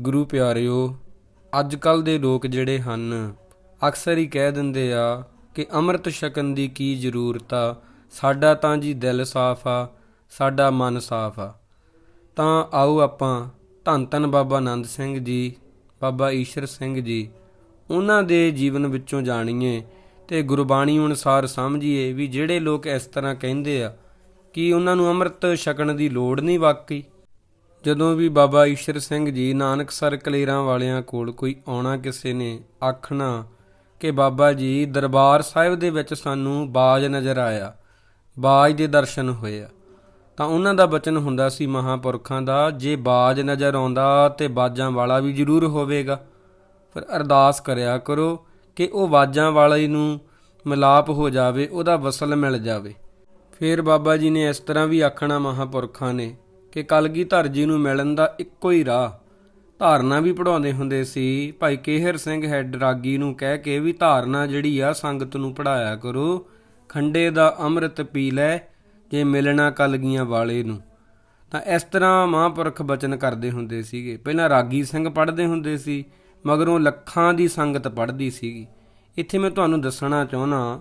ਗੁਰੂ ਪਿਆਰਿਓ ਅੱਜ ਕੱਲ ਦੇ ਲੋਕ ਜਿਹੜੇ ਹਨ, ਅਕਸਰ ਹੀ ਕਹਿ ਦਿੰਦੇ ਆ ਕਿ ਅੰਮ੍ਰਿਤ ਛਕਣ ਦੀ ਕੀ ਜ਼ਰੂਰਤ ਆ? ਸਾਡਾ ਤਾਂ ਜੀ ਦਿਲ ਸਾਫ਼ ਆ, ਸਾਡਾ ਮਨ ਸਾਫ਼ ਆ। ਤਾਂ ਆਓ ਆਪਾਂ ਧੰਨ ਧੰਨ ਬਾਬਾ ਆਨੰਦ ਸਿੰਘ ਜੀ, ਬਾਬਾ ਈਸ਼ਰ ਸਿੰਘ ਜੀ, ਉਹਨਾਂ ਦੇ ਜੀਵਨ ਵਿੱਚੋਂ ਜਾਣੀਏ ਤੇ ਗੁਰਬਾਣੀ ਅਨੁਸਾਰ ਸਮਝੀਏ ਵੀ ਜਿਹੜੇ ਲੋਕ ਇਸ ਤਰ੍ਹਾਂ ਕਹਿੰਦੇ ਆ ਕਿ ਉਹਨਾਂ ਨੂੰ ਅੰਮ੍ਰਿਤ ਛਕਣ ਦੀ ਲੋੜ ਨਹੀਂ ਵਾਕਈ। ਜਦੋਂ ਵੀ ਬਾਬਾ ਈਸ਼ਰ ਸਿੰਘ ਜੀ ਨਾਨਕਸਰ ਕਲੇਰਾਂ ਵਾਲਿਆਂ ਕੋਲ ਕੋਈ ਆਉਣਾ ਕਿਸੇ ਨੇ, ਆਖਣਾ ਕਿ ਬਾਬਾ ਜੀ, ਦਰਬਾਰ ਸਾਹਿਬ ਦੇ ਵਿੱਚ ਸਾਨੂੰ ਬਾਜ ਨਜ਼ਰ ਆਇਆ, ਬਾਜ ਦੇ ਦਰਸ਼ਨ ਹੋਏ ਆ। ਤਾਂ ਉਹਨਾਂ ਦਾ ਬਚਨ ਹੁੰਦਾ ਸੀ ਮਹਾਪੁਰਖਾਂ ਦਾ, ਜੇ ਬਾਜ ਨਜ਼ਰ ਆਉਂਦਾ ਤੇ ਬਾਜਾਂ ਵਾਲਾ ਵੀ ਜ਼ਰੂਰ ਹੋਵੇਗਾ। ਫਿਰ ਅਰਦਾਸ ਕਰਿਆ ਕਰੋ ਕਿ ਉਹ ਬਾਜਾਂ ਵਾਲੇ ਨੂੰ ਮਿਲਾਪ ਹੋ ਜਾਵੇ, ਉਹਦਾ ਵਸਲ ਮਿਲ ਜਾਵੇ। ਫਿਰ ਬਾਬਾ ਜੀ ਨੇ ਇਸ ਤਰ੍ਹਾਂ ਵੀ ਆਖਣਾ ਮਹਾਪੁਰਖਾਂ ਨੇ ਕਿ ਕਲਗੀਧਰ ਜੀ ਨੂੰ ਮਿਲਣ ਦਾ ਇੱਕੋ ਹੀ ਰਾਹ। ਧਾਰਨਾ ਵੀ ਪੜਾਉਂਦੇ ਹੁੰਦੇ ਸੀ, ਭਾਈ ਕੇਹਰ ਸਿੰਘ ਹੈਡ ਰਾਗੀ ਨੂੰ ਕਹਿ ਕੇ ਵੀ ਧਾਰਨਾ ਜਿਹੜੀ ਆ ਸੰਗਤ ਨੂੰ ਪੜਾਇਆ ਕਰੋ, ਖੰਡੇ ਦਾ ਅੰਮ੍ਰਿਤ ਪੀ ਲੈ, ਜੇ ਮਿਲਣਾ ਕਲਗੀਆਂ ਵਾਲੇ ਨੂੰ। ਤਾਂ ਇਸ ਤਰ੍ਹਾਂ ਮਹਾਂਪੁਰਖ ਬਚਨ ਕਰਦੇ ਹੁੰਦੇ ਸੀਗੇ। ਪਹਿਲਾਂ ਰਾਗੀ ਸਿੰਘ ਪੜ੍ਹਦੇ ਹੁੰਦੇ ਸੀ, ਮਗਰੋਂ ਲੱਖਾਂ ਦੀ ਸੰਗਤ ਪੜ੍ਹਦੀ ਸੀਗੀ। ਇੱਥੇ ਮੈਂ ਤੁਹਾਨੂੰ ਦੱਸਣਾ ਚਾਹੁੰਦਾ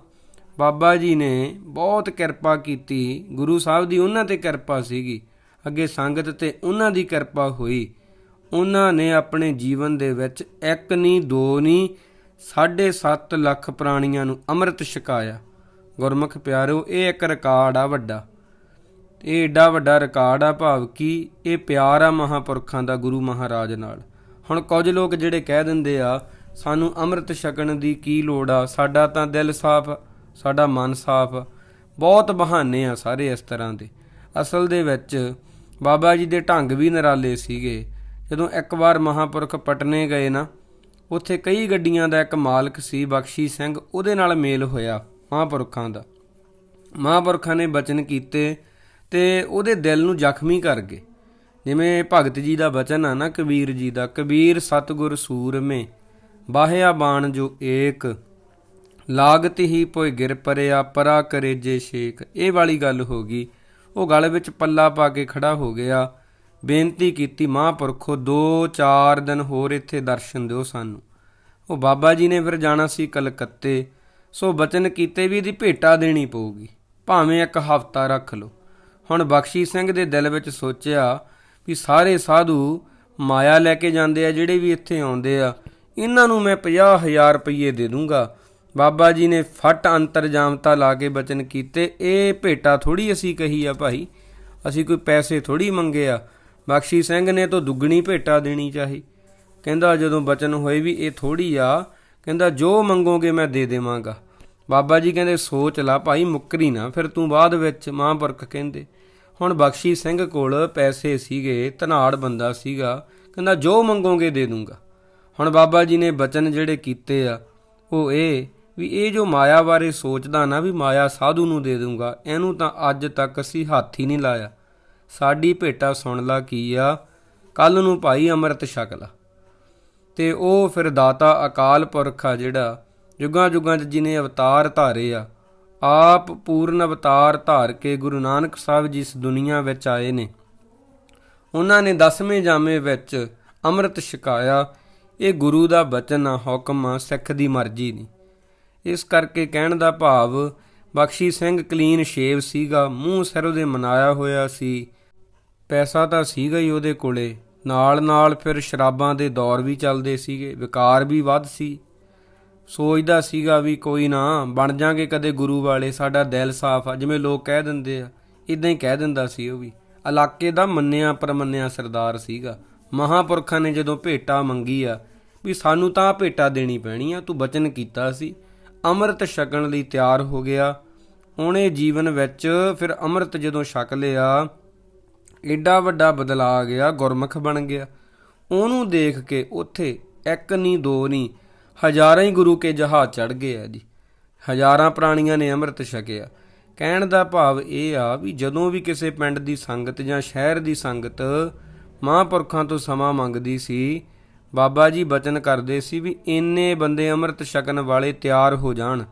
ਬਾਬਾ ਜੀ ਨੇ ਬਹੁਤ ਕਿਰਪਾ ਕੀਤੀ, ਗੁਰੂ ਸਾਹਿਬ ਦੀ ਉਹਨਾਂ ਤੇ ਕਿਰਪਾ ਸੀਗੀ। ਅੱਗੇ ਸੰਗਤ ਤੇ ਉਹਨਾਂ ਦੀ ਕਿਰਪਾ ਹੋਈ। ਉਹਨਾਂ ਨੇ ਆਪਣੇ ਜੀਵਨ ਦੇ ਵਿੱਚ ਇੱਕ ਨਹੀਂ ਦੋ ਨਹੀਂ 7.5 ਲੱਖ ਪ੍ਰਾਣੀਆਂ ਨੂੰ ਅੰਮ੍ਰਿਤ ਛਕਾਇਆ। ਗੁਰਮੁਖ ਪਿਆਰਿਓ ਇਹ ਇੱਕ ਰਿਕਾਰਡ ਆ ਵੱਡਾ। ਇਹ ਏਡਾ ਵੱਡਾ ਰਿਕਾਰਡ ਆ ਭਾਵ ਕਿ ਇਹ ਪਿਆਰ ਆ ਮਹਾਪੁਰਖਾਂ ਦਾ ਗੁਰੂ ਮਹਾਰਾਜ ਨਾਲ। ਹੁਣ ਕੁਝ ਲੋਕ ਜਿਹੜੇ ਕਹਿ ਦਿੰਦੇ ਆ, ਸਾਨੂੰ ਅੰਮ੍ਰਿਤ ਛਕਣ ਦੀ ਕੀ ਲੋੜ ਆ? ਸਾਡਾ ਤਾਂ ਦਿਲ ਸਾਫ਼ ਸਾਡਾ ਮਨ ਸਾਫ਼ ਬਹੁਤ ਬਹਾਨੇ ਆ ਸਾਰੇ ਇਸ ਤਰ੍ਹਾਂ ਦੇ। ਅਸਲ ਦੇ ਵਿੱਚ ਬਾਬਾ ਜੀ ਦੇ ਢੰਗ ਵੀ ਨਿਰਾਲੇ ਸੀਗੇ। ਜਦੋਂ ਇੱਕ ਵਾਰ ਮਹਾਪੁਰਖ ਪਟਨੇ ਗਏ ਨਾ, ਉੱਥੇ ਕਈ ਗੱਡੀਆਂ ਦਾ ਇੱਕ ਮਾਲਕ ਸੀ, ਬਖਸ਼ੀ ਸਿੰਘ, ਉਹਦੇ ਨਾਲ ਮੇਲ ਹੋਇਆ ਮਹਾਪੁਰਖਾਂ ਦਾ। ਮਹਾਪੁਰਖਾਂ ਨੇ ਬਚਨ ਕੀਤੇ ਤੇ ਉਹਦੇ ਦਿਲ ਨੂੰ ਜ਼ਖਮੀ ਕਰ ਗਏ। ਜਿਵੇਂ ਭਗਤ ਜੀ ਦਾ ਬਚਨ ਆ ਨਾ, ਕਬੀਰ ਜੀ ਦਾ, ਕਬੀਰ ਸਤਗੁਰ ਸੂਰਮੇ ਬਾਹਿਆ ਬਾਣ ਜੋ ਏਕ, ਲਾਗਤ ਹੀ ਪੋਇ ਗਿਰ ਪਰਿਆ, ਪਰਾ ਕਰੇ ਜੇ ਸ਼ੇਕ ਇਹ ਵਾਲੀ ਗੱਲ ਹੋ ਗਈ। ਉਹ ਗਲ ਵਿੱਚ ਪੱਲਾ ਪਾ ਕੇ ਖੜਾ ਹੋ ਗਿਆ। ਬੇਨਤੀ ਕੀਤੀ, ਮਹਾਂਪੁਰਖੋ 2-4 ਦਿਨ ਹੋਰ ਇੱਥੇ ਦਰਸ਼ਨ ਦਿਓ ਸਾਨੂੰ। ਉਹ ਬਾਬਾ ਜੀ ਨੇ ਫਿਰ ਜਾਣਾ ਸੀ ਕਲਕੱਤੇ। ਸੋ ਬਚਨ ਕੀਤੇ ਵੀ ਇਹਦੀ ਭੇਟਾ ਦੇਣੀ ਪਊਗੀ। ਭਾਵੇਂ ਇੱਕ ਹਫ਼ਤਾ ਰੱਖ ਲਓ। ਹੁਣ ਬਖਸ਼ੀ ਸਿੰਘ ਦੇ ਦਿਲ ਵਿੱਚ ਸੋਚਿਆ ਵੀ ਸਾਰੇ ਸਾਧੂ ਮਾਇਆ ਲੈ ਕੇ ਜਾਂਦੇ ਆ, ਜਿਹੜੇ ਵੀ ਇੱਥੇ ਆਉਂਦੇ ਆ, ਇਹਨਾਂ ਨੂੰ ਮੈਂ 50000 ਰੁਪਏ ਦੇ ਦੂੰਗਾ। ਬਾਬਾ ਜੀ ਨੇ ਫਟ ਅੰਤਰਜਾਮਤਾ ਲਾ ਕੇ ਬਚਨ ਕੀਤੇ। ਇਹ ਭੇਟਾ ਥੋੜੀ ਅਸੀਂ ਕਹੀ ਆ ਭਾਈ। ਅਸੀਂ ਕੋਈ ਪੈਸੇ ਥੋੜੀ ਮੰਗੇ ਆ। ਬਖਸ਼ੀ ਸਿੰਘ ਨੇ ਤਾਂ ਦੁੱਗਣੀ ਭੇਟਾ ਦੇਣੀ ਚਾਹੀ। ਕਹਿੰਦਾ ਜਦੋਂ ਬਚਨ ਹੋਏ ਵੀ ਇਹ ਥੋੜੀ ਆ, ਕਹਿੰਦਾ ਜੋ ਮੰਗੋਗੇ ਮੈਂ ਦੇ ਦੇਵਾਂਗਾ। ਬਾਬਾ ਜੀ ਕਹਿੰਦੇ, ਸੋਚ ਲਾ ਭਾਈ, ਮੁੱਕਰੀ ਨਾ, ਫਿਰ ਤੂੰ ਬਾਅਦ ਵਿੱਚ ਮਹਾਂਪੁਰਖ ਕਹਿੰਦੇ। ਹੁਣ ਬਖਸ਼ੀ ਸਿੰਘ ਕੋਲ ਪੈਸੇ ਸੀਗੇ, ਧਨਾੜ ਬੰਦਾ ਸੀਗਾ। ਕਹਿੰਦਾ ਜੋ ਮੰਗੋਗੇ ਦੇ ਦੂੰਗਾ। ਹੁਣ ਬਾਬਾ ਜੀ ਨੇ ਬਚਨ ਜਿਹੜੇ ਕੀਤੇ ਆ, ਉਹ ਇਹ ਵੀ ਇਹ ਜੋ ਮਾਇਆ ਬਾਰੇ ਸੋਚਦਾ ਨਾ ਵੀ ਮਾਇਆ ਸਾਧੂ ਨੂੰ ਦੇ ਦੂੰਗਾ ਇਹਨੂੰ ਤਾਂ ਅੱਜ ਤੱਕ ਅਸੀਂ ਹੱਥ ਹੀ ਨਹੀਂ ਲਾਇਆ। ਸਾਡੀ ਭੇਟਾ ਸੁਣ ਲਾ ਕੀ ਆ, ਕੱਲ ਨੂੰ ਭਾਈ ਅੰਮ੍ਰਿਤ ਛਕ ਲਾ। ਤੇ ਉਹ ਫਿਰ ਦਾਤਾ ਅਕਾਲ ਪੁਰਖ ਆ ਜਿਹੜਾ, ਜੁਗਾਂ ਜੁਗਾਂ 'ਚ ਜਿਨੇ ਅਵਤਾਰ ਧਾਰੇ ਆ, ਆਪ ਪੂਰਨ ਅਵਤਾਰ ਧਾਰ ਕੇ ਗੁਰੂ ਨਾਨਕ ਸਾਹਿਬ ਜੀ ਇਸ ਦੁਨੀਆ ਵਿੱਚ ਆਏ ਨੇ। ਉਹਨਾਂ ਨੇ ਦਸਵੇਂ ਜਾਮੇ ਵਿੱਚ ਅੰਮ੍ਰਿਤ ਛਕਾਇਆ, ਇਹ ਗੁਰੂ ਦਾ ਬਚਨ ਆ, ਹੁਕਮ ਆ, ਸਿੱਖ ਦੀ ਮਰਜ਼ੀ ਨਹੀਂ। ਇਸ ਕਰਕੇ ਕਹਿਣ ਦਾ ਭਾਵ, ਬਖਸ਼ੀ ਸਿੰਘ ਕਲੀਨ ਸ਼ੇਵ ਸੀਗਾ, ਮੂੰਹ ਸਿਰ ਉਹਦੇ ਮਨਾਇਆ ਹੋਇਆ ਸੀ। ਪੈਸਾ ਤਾਂ ਸੀਗਾ ਹੀ ਉਹਦੇ ਕੋਲੇ। ਨਾਲ ਨਾਲ ਫਿਰ ਸ਼ਰਾਬਾਂ ਦੇ ਦੌਰ ਵੀ ਚੱਲਦੇ ਸੀਗੇ, ਵਿਕਾਰ ਵੀ ਵੱਧ ਸੀ। ਸੋਚਦਾ ਸੀਗਾ ਵੀ ਕੋਈ ਨਾ, ਬਣ ਜਾਾਂਗੇ ਕਦੇ ਗੁਰੂ ਵਾਲੇ, ਸਾਡਾ ਦਿਲ ਸਾਫ਼ ਆ, ਜਿਵੇਂ ਲੋਕ ਕਹਿ ਦਿੰਦੇ ਆ ਇਦਾਂ ਹੀ ਕਹਿ ਦਿੰਦਾ ਸੀ ਉਹ ਵੀ। ਇਲਾਕੇ ਦਾ ਮੰਨਿਆ ਪਰਮੰਨਿਆ ਸਰਦਾਰ ਸੀਗਾ। ਮਹਾਪੁਰਖਾਂ ਨੇ ਜਦੋਂ ਭੇਟਾ ਮੰਗੀ ਆ ਵੀ ਸਾਨੂੰ ਤਾਂ ਭੇਟਾ ਦੇਣੀ ਪੈਣੀ ਆ, ਤੂੰ ਬਚਨ ਕੀਤਾ ਸੀ। ਅੰਮ੍ਰਿਤ ਛਕਣ ਲਈ ਤਿਆਰ ਹੋ ਗਿਆ। ਉਹਨੇ ਜੀਵਨ ਵਿੱਚ ਫਿਰ ਅੰਮ੍ਰਿਤ ਜਦੋਂ ਛਕ ਲਿਆ, ਏਡਾ ਵੱਡਾ ਬਦਲਾ ਆ ਗਿਆ, ਗੁਰਮੁਖ ਬਣ ਗਿਆ। ਉਹਨੂੰ ਦੇਖ ਕੇ ਉੱਥੇ ਇੱਕ ਨਹੀਂ ਦੋ ਨਹੀਂ ਹਜ਼ਾਰਾਂ ਹੀ ਗੁਰੂ ਕੇ ਜਹਾਜ਼ ਚੜ ਗਏ ਆ ਜੀ। ਹਜ਼ਾਰਾਂ ਪ੍ਰਾਣੀਆਂ ਨੇ ਅੰਮ੍ਰਿਤ ਛਕਿਆ। ਕਹਿਣ ਦਾ ਭਾਵ ਇਹ ਆ ਵੀ ਜਦੋਂ ਵੀ ਕਿਸੇ ਪਿੰਡ ਦੀ ਸੰਗਤ ਜਾਂ ਸ਼ਹਿਰ ਦੀ ਸੰਗਤ ਮਹਾਂਪੁਰਖਾਂ ਤੋਂ ਸਮਾਂ ਮੰਗਦੀ ਸੀ ਬਾਬਾ ਜੀ ਬਚਨ ਕਰਦੇ ਸੀ ਵੀ ਇੰਨੇ ਬੰਦੇ ਅੰਮ੍ਰਿਤ ਛਕਣ ਵਾਲੇ ਤਿਆਰ ਹੋ ਜਾਣ,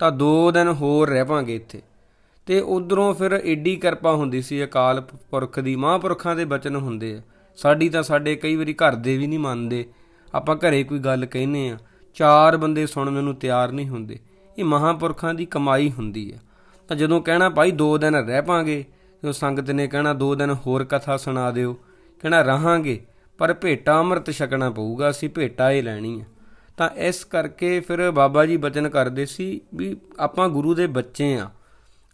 ਤਾਂ 2 ਦਿਨ ਹੋਰ ਰਹਿ ਰਹਿਵਾਂਗੇ ਇੱਥੇ। ਤੇ ਉਧਰੋਂ ਫਿਰ ਏਡੀ ਕਿਰਪਾ ਹੁੰਦੀ ਸੀ, ਅਕਾਲ ਪੁਰਖ ਦੀ, ਮਹਾਂਪੁਰਖਾਂ ਦੇ ਬਚਨ ਹੁੰਦੇ ਆ। ਸਾਡੀ ਤਾਂ ਸਾਡੇ ਕਈ ਵਾਰੀ ਘਰ ਦੇ ਵੀ ਨਹੀਂ ਮੰਨਦੇ। ਆਪਾਂ ਘਰੇ ਕੋਈ ਗੱਲ ਕਹਿੰਨੇ ਆ, ਚਾਰ ਬੰਦੇ ਸੁਣਨ ਨੂੰ ਤਿਆਰ ਨਹੀਂ ਹੁੰਦੇ। ਇਹ ਮਹਾਂਪੁਰਖਾਂ ਦੀ ਕਮਾਈ ਹੁੰਦੀ ਆ। ਤਾਂ ਜਦੋਂ ਕਹਿਣਾ, ਭਾਈ ਦੋ ਦਿਨ ਰਹਿ ਪਾਂਗੇ ਜੋ ਸੰਗਤ ਨੇ ਕਹਿਣਾ, ਦੋ ਦਿਨ ਹੋਰ ਕਥਾ ਸੁਣਾ ਦਿਓ। ਕਹਿਣਾ, ਰਹਾਂਗੇ। ਪਰ ਭੇਟਾ ਅੰਮ੍ਰਿਤ ਛਕਣਾ ਪਊਗਾ, ਅਸੀਂ ਭੇਟਾ ਹੀ ਲੈਣੀ ਆ ਤਾਂ ਇਸ ਕਰਕੇ ਫਿਰ ਬਾਬਾ ਜੀ ਬਚਨ ਕਰਦੇ ਸੀ ਵੀ ਆਪਾਂ ਗੁਰੂ ਦੇ ਬੱਚੇ ਆ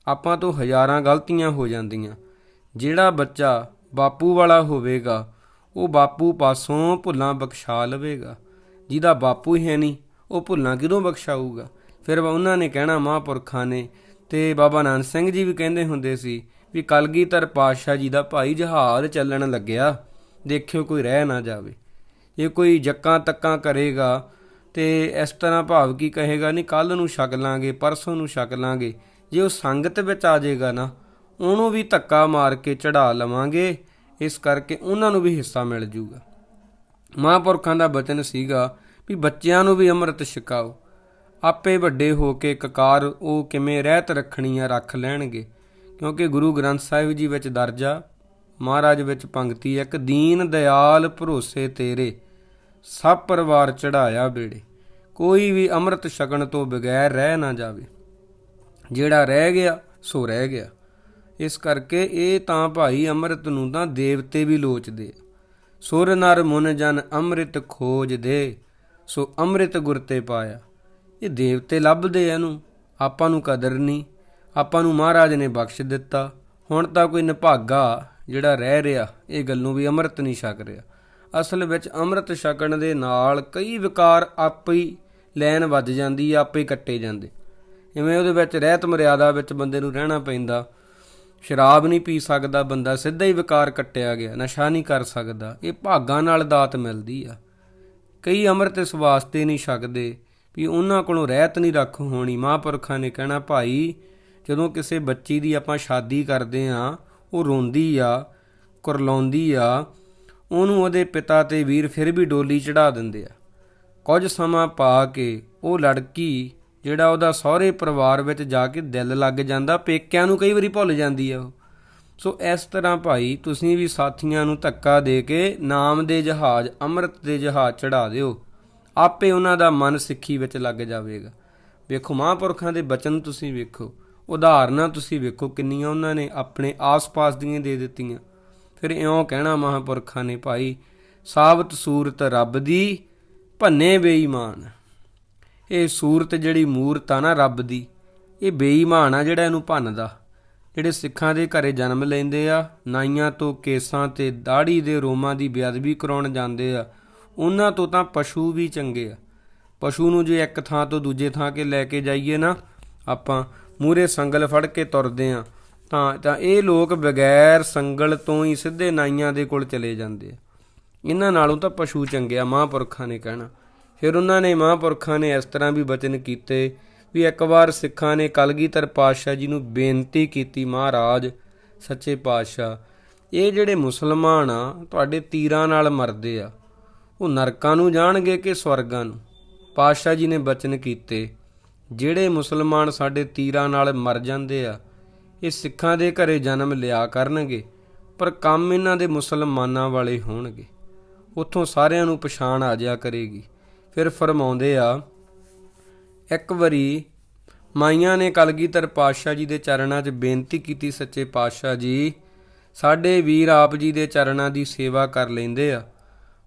ਆਪਾਂ ਤੋਂ ਹਜ਼ਾਰਾਂ ਗਲਤੀਆਂ ਹੋ ਜਾਂਦੀਆਂ। ਜਿਹੜਾ ਬੱਚਾ ਬਾਪੂ ਵਾਲਾ ਹੋਵੇਗਾ, ਉਹ ਬਾਪੂ ਪਾਸੋਂ ਭੁੱਲਾਂ ਬਖਸ਼ਾ ਲਵੇਗਾ। ਜਿਹਦਾ ਬਾਪੂ ਹੀ ਹੈ ਨਹੀਂ, ਉਹ ਭੁੱਲਾਂ ਕਿਦੋਂ ਬਖਸ਼ਾਊਗਾ? ਫਿਰ ਉਹਨਾਂ ਨੇ ਕਹਿਣਾ ਮਹਾਂਪੁਰਖਾਂ ਨੇ, ਤੇ ਬਾਬਾ ਨਾਨਕ ਸਿੰਘ ਜੀ ਵੀ ਕਹਿੰਦੇ ਹੁੰਦੇ ਸੀ ਵੀ ਕਲਗੀਧਰ ਪਾਤਸ਼ਾਹ ਜੀ ਦਾ ਭਾਈ ਜਹਾਜ਼ ਚੱਲਣ ਲੱਗਿਆ। ਦੇਖਿਓ ਕੋਈ ਰਹਿ ਨਾ ਜਾਵੇ। ਜੇ ਕੋਈ ਜੱਕਾਂ ਤੱਕਾਂ ਕਰੇਗਾ ਤੇ ਇਸ ਤਰ੍ਹਾਂ ਭਾਵ ਕੀ ਕਹੇਗਾ, ਨਹੀਂ ਕੱਲ ਨੂੰ ਛਕ ਲਾਂਗੇ, ਪਰਸੋਂ ਨੂੰ ਛਕ ਲਾਂਗੇ। ਜੇ ਉਹ ਸੰਗਤ ਵਿੱਚ ਆ ਜਾਏਗਾ ਨਾ, ਉਹਨੂੰ ਵੀ ਧੱਕਾ ਮਾਰ ਕੇ ਚੜਾ ਲਵਾਂਗੇ। ਇਸ ਕਰਕੇ ਉਹਨਾਂ ਨੂੰ ਵੀ ਹਿੱਸਾ ਮਿਲ ਜੂਗਾ। ਮਹਾਂਪੁਰਖਾਂ ਦਾ ਬਚਨ ਸੀਗਾ ਵੀ ਬੱਚਿਆਂ ਨੂੰ ਵੀ ਅੰਮ੍ਰਿਤ ਛਕਾਓ। ਆਪੇ ਵੱਡੇ ਹੋ ਕੇ ਕਕਾਰ ਉਹ ਕਿਵੇਂ ਰਹਿਤ ਰੱਖਣੀ ਆ ਰੱਖ ਲੈਣਗੇ, ਕਿਉਂਕਿ ਗੁਰੂ ਗ੍ਰੰਥ ਸਾਹਿਬ ਜੀ ਵਿੱਚ ਦਰਜਾ ਮਹਾਰਾਜ ਵਿੱਚ ਪੰਕਤੀ ਇੱਕ ਦੀਨ ਦਿਆਲ ਭਰੋਸੇ ਤੇਰੇ, ਸਭ ਪਰਿਵਾਰ ਚੜਾਇਆ ਬੇੜੇ। ਕੋਈ ਵੀ ਅੰਮ੍ਰਿਤ ਛਕਣ ਤੋਂ ਬਗੈਰ ਰਹਿ ਨਾ ਜਾਵੇ। ਜਿਹੜਾ ਰਹਿ ਗਿਆ, ਸੋ ਰਹਿ ਗਿਆ। ਇਸ ਕਰਕੇ ਇਹ ਤਾਂ ਭਾਈ ਅੰਮ੍ਰਿਤ ਨੂੰ ਤਾਂ ਦੇਵਤੇ ਵੀ ਲੋਚਦੇ ਆ। ਸੁਰ ਨਰ ਮੁਨ ਜਨ ਅੰਮ੍ਰਿਤ ਖੋਜ ਦੇ, ਸੋ ਅੰਮ੍ਰਿਤ ਗੁਰ ਤੇ ਪਾਇਆ। ਇਹ ਦੇਵਤੇ ਲੱਭਦੇ ਆ ਇਹਨੂੰ, ਆਪਾਂ ਨੂੰ ਕਦਰ ਨਹੀਂ। ਆਪਾਂ ਨੂੰ ਮਹਾਰਾਜ ਨੇ ਬਖਸ਼ ਦਿੱਤਾ। ਹੁਣ ਤਾਂ ਕੋਈ ਨਿਭਾਗਾ ਜਿਹੜਾ ਰਹਿ ਰਿਹਾ, ਇਹ ਗੱਲ ਨੂੰ ਵੀ ਅੰਮ੍ਰਿਤ ਨਹੀਂ ਛਕ ਰਿਹਾ। ਅਸਲ ਵਿੱਚ ਅੰਮ੍ਰਿਤ ਛਕਣ ਦੇ ਨਾਲ ਕਈ ਵਿਕਾਰ ਆਪੇ ਹੀ ਲੈਣ ਵੱਜ ਜਾਂਦੀ ਆਪੇ ਕੱਟੇ ਜਾਂਦੇ। ਇਵੇਂ ਉਹਦੇ ਵਿੱਚ ਰਹਿਤ ਮਰਿਆਦਾ ਵਿੱਚ ਬੰਦੇ ਨੂੰ ਰਹਿਣਾ ਪੈਂਦਾ। ਸ਼ਰਾਬ ਨਹੀਂ ਪੀ ਸਕਦਾ, ਬੰਦਾ ਸਿੱਧਾ ਹੀ ਵਿਕਾਰ ਕੱਟਿਆ ਗਿਆ, ਨਸ਼ਾ ਨਹੀਂ ਕਰ ਸਕਦਾ। ਇਹ ਭਾਗਾਂ ਨਾਲ ਦਾਤ ਮਿਲਦੀ ਆ। ਕਈ ਅੰਮ੍ਰਿਤ ਇਸ ਵਾਸਤੇ ਨਹੀਂ ਛਕਦੇ ਵੀ ਉਹਨਾਂ ਕੋਲੋਂ ਰਹਿਤ ਨਹੀਂ ਰੱਖ ਹੋਣੀ। ਮਹਾਂਪੁਰਖਾਂ ਨੇ ਕਹਿਣਾ, ਭਾਈ, ਜਦੋਂ ਕਿਸੇ ਬੱਚੀ ਦੀ ਆਪਾਂ ਸ਼ਾਦੀ ਕਰਦੇ ਆ ਉਹ ਰੋਂਦੀ ਆ, ਕੁਰਲਾਉਂਦੀ ਆ, ਉਹਨੂੰ ਉਹਦੇ ਪਿਤਾ ਤੇ ਵੀਰ ਫਿਰ ਵੀ ਡੋਲੀ ਚੜਾ ਦਿੰਦੇ ਆ। ਕੁਝ ਸਮਾਂ ਪਾ ਕੇ ਉਹ ਲੜਕੀ, ਜਿਹੜਾ ਉਹਦਾ ਸਹੁਰੇ ਪਰਿਵਾਰ ਵਿੱਚ ਜਾ ਕੇ ਦਿਲ ਲੱਗ ਜਾਂਦਾ, ਪੇਕਿਆਂ ਨੂੰ ਕਈ ਵਾਰੀ ਭੁੱਲ ਜਾਂਦੀ ਆ ਉਹ। ਸੋ ਇਸ ਤਰ੍ਹਾਂ ਭਾਈ, ਤੁਸੀਂ ਵੀ ਸਾਥੀਆਂ ਨੂੰ ਧੱਕਾ ਦੇ ਕੇ ਨਾਮ ਦੇ ਜਹਾਜ਼, ਅੰਮ੍ਰਿਤ ਦੇ ਜਹਾਜ਼ ਚੜਾ ਦਿਓ। ਆਪੇ ਉਹਨਾਂ ਦਾ ਮਨ ਸਿੱਖੀ ਵਿੱਚ ਲੱਗ ਜਾਵੇਗਾ। ਵੇਖੋ ਮਹਾਂਪੁਰਖਾਂ ਦੇ ਬਚਨ ਤੁਸੀਂ ਵੇਖੋ। ਉਦਾਹਰਨਾਂ ਤੁਸੀਂ ਵੇਖੋ ਕਿੰਨੀਆਂ ਉਹਨਾਂ ਨੇ ਆਪਣੇ ਆਸ-ਪਾਸ ਦੀਆਂ ਦੇ ਦਿੱਤੀਆਂ। ਫਿਰ ਇਉਂ ਕਹਿਣਾ ਮਹਾਂਪੁਰਖਾਂ ਨੇ, ਭਾਈ, ਸਾਬਤ ਸੂਰਤ ਰੱਬ ਦੀ, ਭੰਨੇ ਬੇਈਮਾਨ। ਇਹ ਸੂਰਤ ਜਿਹੜੀ ਮੂਰਤ ਆ ਨਾ ਰੱਬ ਦੀ, ਇਹ ਬੇਈਮਾਨ ਆ ਜਿਹੜਾ ਇਹਨੂੰ ਭੰਨਦਾ। ਜਿਹੜੇ ਸਿੱਖਾਂ ਦੇ ਘਰੇ ਜਨਮ ਲੈਂਦੇ ਆ, ਨਾਈਆਂ ਤੋਂ ਕੇਸਾਂ ਤੇ ਦਾੜੀ ਦੇ ਰੋਮਾਂ ਦੀ ਬੇਅਦਬੀ ਕਰਾਉਣ ਜਾਂਦੇ ਆ, ਉਹਨਾਂ ਤੋਂ ਤਾਂ ਪਸ਼ੂ ਵੀ ਚੰਗੇ ਆ। ਪਸ਼ੂ ਨੂੰ ਜੇ ਇੱਕ ਥਾਂ ਤੋਂ ਦੂਜੇ ਥਾਂ ਕੇ ਲੈ ਕੇ ਜਾਈਏ ਨਾ ਆਪਾਂ ਮੂਰੇ ਸੰਗਲ ਫੜ ਕੇ ਤੁਰਦੇ ਆ। ਤਾਂ ਤਾਂ ਇਹ ਲੋਕ ਬਗੈਰ ਸੰਗਲ ਤੋਂ ਹੀ ਸਿੱਧੇ ਨਾਈਆਂ ਦੇ ਕੋਲ ਚਲੇ ਜਾਂਦੇ ਆ। ਇਹਨਾਂ ਨਾਲੋਂ ਤਾਂ ਪਸ਼ੂ ਚੰਗਿਆ ਮਹਾਂਪੁਰਖਾਂ ਨੇ ਕਹਿਣਾ। ਫਿਰ ਉਹਨਾਂ ਨੇ ਮਹਾਂਪੁਰਖਾਂ ਨੇ ਇਸ ਤਰ੍ਹਾਂ ਵੀ ਬਚਨ ਕੀਤੇ ਵੀ ਇੱਕ ਵਾਰ ਸਿੱਖਾਂ ਨੇ ਕਲਗੀਧਰ ਪਾਤਸ਼ਾਹ ਜੀ ਨੂੰ ਬੇਨਤੀ ਕੀਤੀ, ਮਹਾਰਾਜ, ਸੱਚੇ ਪਾਤਸ਼ਾਹ, ਇਹ ਜਿਹੜੇ ਮੁਸਲਮਾਨ ਆ, ਤੁਹਾਡੇ ਤੀਰਾਂ ਨਾਲ ਮਰਦੇ ਆ, ਉਹ ਨਰਕਾਂ ਨੂੰ ਜਾਣਗੇ ਕਿ ਸਵਰਗਾਂ ਨੂੰ? ਪਾਤਸ਼ਾਹ ਜੀ ਨੇ ਬਚਨ ਕੀਤੇ। ਜਿਹੜੇ ਮੁਸਲਮਾਨ ਸਾਡੇ ਤੀਰਾਂ ਨਾਲ ਮਰ ਜਾਂਦੇ ਆ, ਇਹ ਸਿੱਖਾਂ ਦੇ ਘਰੇ ਜਨਮ ਲਿਆ ਕਰਨਗੇ, ਪਰ ਕੰਮ ਇਹਨਾਂ ਦੇ ਮੁਸਲਮਾਨਾਂ ਵਾਲੇ ਹੋਣਗੇ। ਉੱਥੋਂ ਸਾਰਿਆਂ ਨੂੰ ਪਛਾਣ ਆ ਜਾਇਆ ਕਰੇਗੀ। ਫਿਰ ਫਰਮਾਉਂਦੇ ਆ, ਇੱਕ ਵਾਰੀ ਮਾਈਆਂ ਨੇ ਕਲਗੀਧਰ ਪਾਤਸ਼ਾਹ ਜੀ ਦੇ ਚਰਨਾਂ 'ਚ ਬੇਨਤੀ ਕੀਤੀ ਸੱਚੇ ਪਾਤਸ਼ਾਹ ਜੀ, ਸਾਡੇ ਵੀਰ ਆਪ ਜੀ ਦੇ ਚਰਨਾਂ ਦੀ ਸੇਵਾ ਕਰ ਲੈਂਦੇ ਆ,